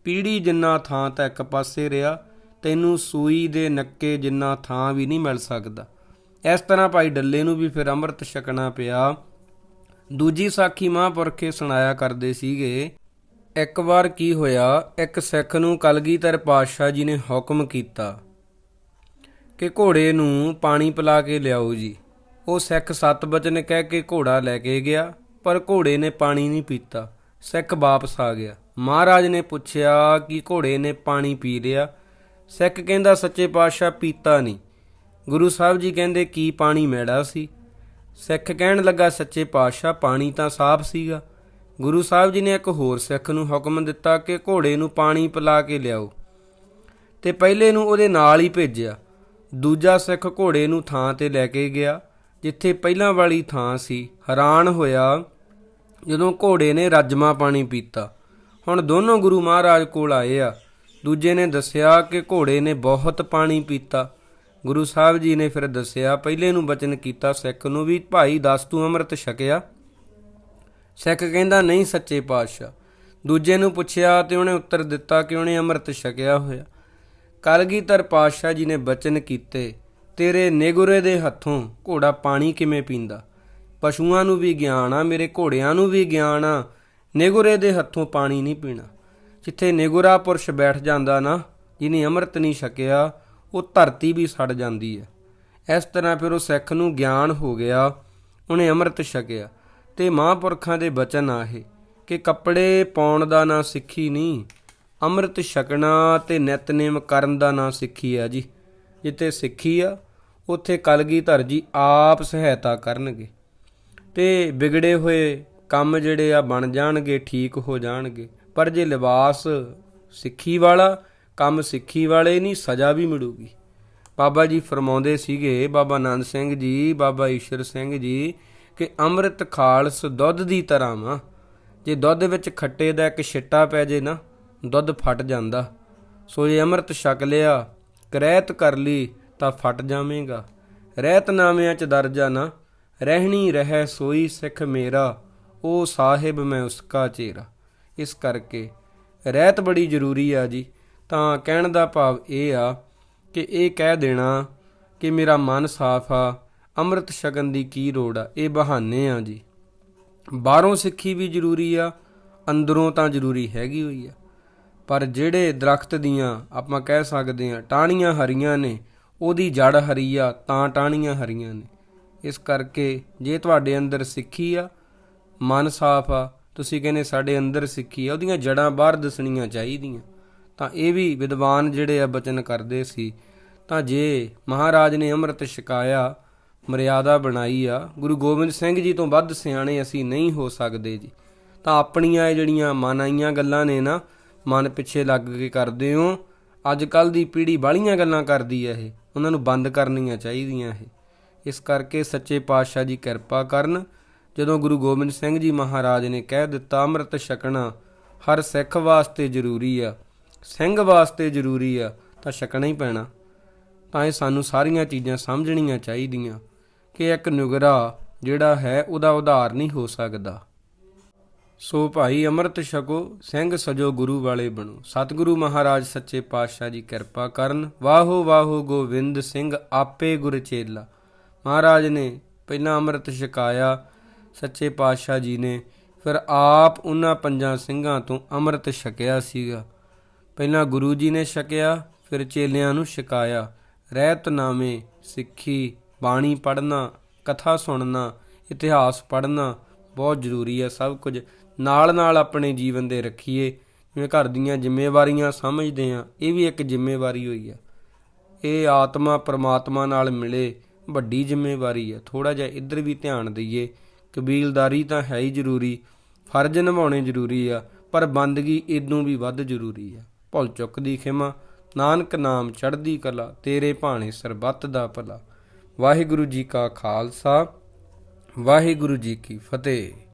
ਪੀੜੀ ਜਿੰਨਾ ਥਾਂ ਤਾਂ ਇੱਕ ਪਾਸੇ ਰਿਹਾ, ਤੈਨੂੰ ਸੂਈ ਦੇ ਨੱਕੇ ਜਿੰਨਾ ਥਾਂ ਵੀ ਨਹੀਂ ਮਿਲ ਸਕਦਾ। ਇਸ ਤਰ੍ਹਾਂ ਭਾਈ ਡੱਲੇ ਨੂੰ ਵੀ ਫਿਰ ਅੰਮ੍ਰਿਤ ਛਕਣਾ ਪਿਆ। ਦੂਜੀ ਸਾਖੀ ਮਹਾਂਪੁਰਖੇ ਸੁਣਾਇਆ ਕਰਦੇ ਸੀਗੇ, ਇੱਕ ਵਾਰ ਕੀ ਹੋਇਆ, ਇੱਕ ਸਿੱਖ ਨੂੰ ਕਲਗੀਧਰ ਪਾਤਸ਼ਾਹ ਜੀ ਨੇ ਹੁਕਮ ਕੀਤਾ ਕਿ ਘੋੜੇ ਨੂੰ ਪਾਣੀ ਪਿਲਾ ਕੇ ਲਿਆਓ ਜੀ। ਉਹ ਸਿੱਖ ਸੱਤ ਬਚਨ ਕਹਿ ਕੇ ਘੋੜਾ ਲੈ ਕੇ ਗਿਆ, ਪਰ ਘੋੜੇ ਨੇ ਪਾਣੀ ਨਹੀਂ ਪੀਤਾ। ਸਿੱਖ ਵਾਪਸ ਆ ਗਿਆ। ਮਹਾਰਾਜ ਨੇ ਪੁੱਛਿਆ ਕਿ ਘੋੜੇ ਨੇ ਪਾਣੀ ਪੀ ਲਿਆ? ਸਿੱਖ ਕਹਿੰਦਾ, ਸੱਚੇ ਪਾਤਸ਼ਾਹ ਪੀਤਾ ਨਹੀਂ। ਗੁਰੂ ਸਾਹਿਬ ਜੀ ਕਹਿੰਦੇ, ਕੀ ਪਾਣੀ ਮੈੜਾ ਸੀ? ਸਿੱਖ ਕਹਿਣ ਲੱਗਾ, ਸੱਚੇ ਪਾਤਸ਼ਾਹ, ਪਾਣੀ ਤਾਂ ਸਾਫ਼ ਸੀਗਾ। ਗੁਰੂ ਸਾਹਿਬ ਜੀ ਨੇ ਇੱਕ ਹੋਰ ਸਿੱਖ ਨੂੰ ਹੁਕਮ ਦਿੱਤਾ ਕਿ ਘੋੜੇ ਨੂੰ ਪਾਣੀ ਪਿਲਾ ਕੇ ਲਿਆਓ ਤੇ ਪਹਿਲੇ ਨੂੰ ਉਹਦੇ ਨਾਲ ਹੀ ਭੇਜਿਆ। ਦੂਜਾ ਸਿੱਖ ਘੋੜੇ ਨੂੰ ਥਾਂ ਤੇ ਲੈ ਕੇ ਗਿਆ। ਜਿੱਥੇ ਪਹਿਲਾਂ ਵਾਲੀ ਥਾਂ ਸੀ, ਹੈਰਾਨ ਹੋਇਆ, ਜਦੋਂ ਘੋੜੇ ਨੇ ਰੱਜਮਾ ਪਾਣੀ ਪੀਤਾ। ਹੁਣ ਦੋਨੋਂ ਗੁਰੂ ਮਹਾਰਾਜ ਕੋਲ ਆਏ ਆ। ਦੂਜੇ ਨੇ ਦੱਸਿਆ ਕਿ ਘੋੜੇ ਨੇ ਬਹੁਤ ਪਾਣੀ ਪੀਤਾ। ਗੁਰੂ ਸਾਹਿਬ ਜੀ ਨੇ ਫਿਰ ਦੱਸਿਆ, ਪਹਿਲੇ ਨੂੰ ਬਚਨ ਕੀਤਾ, ਸਿੱਖ ਨੂੰ ਵੀ ਭਾਈ ਦੱਸ ਤੂੰ ਅੰਮ੍ਰਿਤ ਛਕਿਆ। ਸਿੱਖ ਕਹਿੰਦਾ, ਨਹੀਂ ਸੱਚੇ ਪਾਤਸ਼ਾਹ। ਦੂਜੇ ਨੂੰ ਪੁੱਛਿਆ ਤੇ ਉਹਨੇ ਉੱਤਰ ਦਿੱਤਾ ਕਿ ਉਹਨੇ ਅੰਮ੍ਰਿਤ ਛਕਿਆ ਹੋਇਆ। ਕਲਗੀਧਰ ਪਾਤਸ਼ਾਹ ਜੀ ਨੇ ਬਚਨ ਕੀਤੇ। ਤੇਰੇ ਨਿਗੁਰੇ ਦੇ ਹੱਥੋਂ ਘੋੜਾ ਪਾਣੀ ਕਿਵੇਂ ਪੀਂਦਾ? ਪਸ਼ੂਆਂ ਨੂੰ ਵੀ ਗਿਆਨ ਆ, ਮੇਰੇ ਘੋੜਿਆਂ ਨੂੰ ਵੀ ਗਿਆਨ ਆ। ਨਿਗੁਰੇ ਦੇ ਹੱਥੋਂ ਪਾਣੀ ਨਹੀਂ ਪੀਣਾ। ਜਿੱਥੇ ਨਿਗੁਰਾ ਪੁਰਸ਼ ਬੈਠ ਜਾਂਦਾ ਨਾ ਜਿਹਨੇ ਅੰਮ੍ਰਿਤ ਨਹੀਂ ਛਕਿਆ, ਉਹ ਧਰਤੀ ਵੀ ਸੜ ਜਾਂਦੀ ਹੈ ਇਸ ਤਰ੍ਹਾਂ ਫਿਰ ਉਹ ਸਿੱਖ ਨੂੰ ਗਿਆਨ ਹੋ ਗਿਆ, ਉਹਨੇ ਅੰਮ੍ਰਿਤ ਛਕਿਆ। ਤੇ ਮਹਾਂਪੁਰਖਾਂ ਦੇ ਬਚਨ ਆ ਇਹ, ਕਿ ਕੱਪੜੇ ਪਾਉਣ ਦਾ ਨਾ ਸਿੱਖੀ ਨਹੀਂ ਅੰਮ੍ਰਿਤ ਛਕਣਾ ਤੇ ਨਿਤਨੇਮ ਕਰਨ ਦਾ ਨਾਂ ਸਿੱਖੀ ਆ ਜੀ। ਜਿੱਥੇ ਸਿੱਖੀ ਆ ਉੱਥੇ ਕਲਗੀਧਰ ਜੀ ਆਪ ਸਹਾਇਤਾ ਕਰਨਗੇ ਤੇ ਵਿਗੜੇ ਹੋਏ ਕੰਮ ਜਿਹੜੇ ਆ ਬਣ ਜਾਣਗੇ, ਠੀਕ ਹੋ ਜਾਣਗੇ। ਪਰ ਜੇ ਲਿਬਾਸ ਸਿੱਖੀ ਵਾਲਾ, ਕੰਮ ਸਿੱਖੀ ਵਾਲੇ ਨਹੀਂ, ਸਜ਼ਾ ਵੀ ਮਿਲੂਗੀ। ਬਾਬਾ ਜੀ ਫਰਮਾਉਂਦੇ ਸੀਗੇ, ਬਾਬਾ ਆਨੰਦ ਸਿੰਘ ਜੀ, ਬਾਬਾ ਈਸ਼ਰ ਸਿੰਘ ਜੀ, ਕਿ ਅੰਮ੍ਰਿਤ ਖਾਲਸ ਦੁੱਧ ਦੀ ਤਰ੍ਹਾਂ ਵਾ। ਜੇ ਦੁੱਧ ਵਿੱਚ ਖੱਟੇ ਦਾ ਇੱਕ ਛਿੱਟਾ ਪੈ ਜੇ ਨਾ, ਦੁੱਧ ਫਟ ਜਾਂਦਾ। ਸੋ ਜੇ ਅੰਮ੍ਰਿਤ ਛਕ ਲਿਆ ਕਰਹਿਤ ਕਰ ਲਈ ਤਾਂ ਫਟ ਜਾਵੇਂਗਾ। ਰਹਿਤ ਨਾਮਿਆਂ ਚ ਦਰਜਾ ਨਾ, ਰਹਿਣੀ ਰਹਿ ਸੋਈ ਸਿੱਖ ਮੇਰਾ ਉਹ ਸਾਹਿਬ ਮੈਂ ਉਸਕਾ ਚੇਰਾ। ਇਸ ਕਰਕੇ ਰਹਿਤ ਬੜੀ ਜ਼ਰੂਰੀ ਆ ਜੀ। ਤਾਂ ਕਹਿਣ ਦਾ ਭਾਵ ਇਹ ਆ ਕਿ ਇਹ ਕਹਿ ਦੇਣਾ ਕਿ ਮੇਰਾ ਮਨ ਸਾਫ਼ ਆ, ਅੰਮ੍ਰਿਤ ਸ਼ਗਨ ਦੀ ਕੀ ਲੋੜ ਆ, ਇਹ ਬਹਾਨੇ ਆ ਜੀ। ਬਾਹਰੋਂ ਸਿੱਖੀ ਵੀ ਜ਼ਰੂਰੀ ਆ, ਅੰਦਰੋਂ ਤਾਂ ਜ਼ਰੂਰੀ ਹੈਗੀ ਹੋਈ ਆ। ਪਰ ਜਿਹੜੇ ਦਰਖਤ ਦੀਆਂ ਆਪਾਂ ਕਹਿ ਸਕਦੇ ਆ, ਟਾਹਣੀਆਂ ਹਰੀਆਂ ਨੇ ਉਹਦੀ ਜੜ ਹਰੀ ਆ, ਤਾਂ ਟਾਹਣੀਆਂ ਹਰੀਆਂ ਨੇ। ਇਸ ਕਰਕੇ ਜੇ ਤੁਹਾਡੇ ਅੰਦਰ ਸਿੱਖੀ ਆ, ਮਨ ਸਾਫ਼ ਆ, ਤੁਸੀਂ ਕਹਿੰਦੇ ਸਾਡੇ ਅੰਦਰ ਸਿੱਖੀ ਆ, ਉਹਦੀਆਂ ਜੜਾਂ ਬਾਹਰ ਦਿਸਣੀਆਂ ਚਾਹੀਦੀਆਂ। ਤਾਂ ਇਹ ਵੀ ਵਿਦਵਾਨ ਜਿਹੜੇ ਆ ਬਚਨ ਕਰਦੇ ਸੀ। ਤਾਂ ਜੇ ਮਹਾਰਾਜ ਨੇ ਅੰਮ੍ਰਿਤ ਛਕਾਇਆ, ਮਰਿਆਦਾ ਬਣਾਈ ਆ, ਗੁਰੂ ਗੋਬਿੰਦ ਸਿੰਘ ਜੀ ਤੋਂ ਵੱਧ ਸਿਆਣੇ ਅਸੀਂ ਨਹੀਂ ਹੋ ਸਕਦੇ ਜੀ। ਤਾਂ ਆਪਣੀਆਂ ਇਹ ਜਿਹੜੀਆਂ ਮਨ ਆਈਆਂ ਗੱਲਾਂ ਨੇ ਨਾ, ਮਨ ਪਿੱਛੇ ਲੱਗ ਕੇ ਕਰਦੇ ਹੋ। ਅੱਜ ਕੱਲ ਦੀ ਪੀੜ੍ਹੀ ਬਾਲੀਆਂ ਗੱਲਾਂ ਕਰਦੀ ਹੈ ਇਹ। ਉਹਨਾਂ ਨੂੰ ਬੰਦ ਕਰਨੀਆਂ ਚਾਹੀਦੀਆਂ ਇਹ। ਇਸ ਕਰਕੇ ਸੱਚੇ ਪਾਤਸ਼ਾਹ ਜੀ ਕਿਰਪਾ ਕਰਨ ਜਦੋਂ ਗੁਰੂ ਗੋਬਿੰਦ ਸਿੰਘ ਜੀ ਮਹਾਰਾਜ ਨੇ ਕਹਿ ਦਿੱਤਾ, ਅੰਮ੍ਰਿਤ ਛਕਣਾ ਹਰ ਸਿੱਖ ਵਾਸਤੇ ਜ਼ਰੂਰੀ ਆ। ਸਿੰਘ ਵਾਸਤੇ ਜ਼ਰੂਰੀ ਆ, ਤਾਂ ਛਕਣਾ ਹੀ ਪੈਣਾ। ਤਾਂ ਇਹ ਸਾਨੂੰ ਸਾਰੀਆਂ ਚੀਜ਼ਾਂ ਸਮਝਣੀਆਂ ਚਾਹੀਦੀਆਂ ਕਿ ਇੱਕ ਨੁਗਰਾ ਜਿਹੜਾ ਹੈ, ਉਹਦਾ ਉਧਾਰ ਨਹੀਂ ਹੋ ਸਕਦਾ। ਸੋ ਭਾਈ ਅੰਮ੍ਰਿਤ ਛਕੋ, ਸਿੰਘ ਸਜੋ ਗੁਰੂ ਵਾਲੇ ਬਣੋ। ਸਤਿਗੁਰੂ ਮਹਾਰਾਜ ਸੱਚੇ ਪਾਤਸ਼ਾਹ ਜੀ ਕਿਰਪਾ ਕਰਨ। ਵਾਹੋ ਵਾਹੋ ਗੋਵਿੰਦ ਸਿੰਘ, ਆਪੇ ਗੁਰ ਚੇਲਾ। ਮਹਾਰਾਜ ਨੇ ਪਹਿਲਾਂ ਅੰਮ੍ਰਿਤ ਛਕਾਇਆ, ਸੱਚੇ ਪਾਤਸ਼ਾਹ ਜੀ ਨੇ। ਫਿਰ ਆਪ ਉਹਨਾਂ ਪੰਜਾਂ ਸਿੰਘਾਂ ਤੋਂ ਅੰਮ੍ਰਿਤ ਛਕਿਆ ਸੀਗਾ। ਪਹਿਲਾਂ ਗੁਰੂ ਜੀ ਨੇ ਛਕਿਆ, ਫਿਰ ਚੇਲਿਆਂ ਨੂੰ ਛਕਾਇਆ। ਰਹਿਤਨਾਮੇ ਸਿੱਖੀ, ਬਾਣੀ ਪੜ੍ਹਨਾ, ਕਥਾ ਸੁਣਨਾ, ਇਤਿਹਾਸ ਪੜ੍ਹਨਾ ਬਹੁਤ ਜ਼ਰੂਰੀ ਹੈ ਸਭ ਕੁਝ। ਨਾਲ ਨਾਲ ਆਪਣੇ ਜੀਵਨ ਦੇ ਰੱਖੀਏ। ਜਿਵੇਂ ਘਰ ਦੀਆਂ ਜ਼ਿੰਮੇਵਾਰੀਆਂ ਸਮਝਦੇ ਆ ਇਹ ਵੀ ਇੱਕ ਜ਼ਿੰਮੇਵਾਰੀ ਹੋਈ ਆ। ਇਹ ਆਤਮਾ ਪਰਮਾਤਮਾ ਨਾਲ ਮਿਲੇ ਵੱਡੀ ਜ਼ਿੰਮੇਵਾਰੀ ਆ। ਥੋੜਾ ਜਿਹਾ ਇੱਧਰ ਵੀ ਧਿਆਨ ਦਈਏ। ਕਬੀਲਦਾਰੀ ਤਾਂ ਹੈ ਹੀ ਜ਼ਰੂਰੀ, ਫਰਜ਼ ਨਿਭਾਉਣੇ ਜ਼ਰੂਰੀ ਆ, ਪਰ ਬੰਦਗੀ ਇਦੋਂ ਵੀ ਵੱਧ ਜ਼ਰੂਰੀ ਆ। ਭੁੱਲ ਚੁੱਕ ਦੀ ਖਿਮਾ, ਨਾਨਕ ਨਾਮ ਚੜ੍ਹਦੀ ਕਲਾ, ਤੇਰੇ ਭਾਣੇ ਸਰਬੱਤ ਦਾ ਭਲਾ। ਵਾਹਿਗੁਰੂ ਜੀ ਕਾ ਖਾਲਸਾ, ਵਾਹਿਗੁਰੂ ਜੀ ਕੀ ਫਤਿਹ।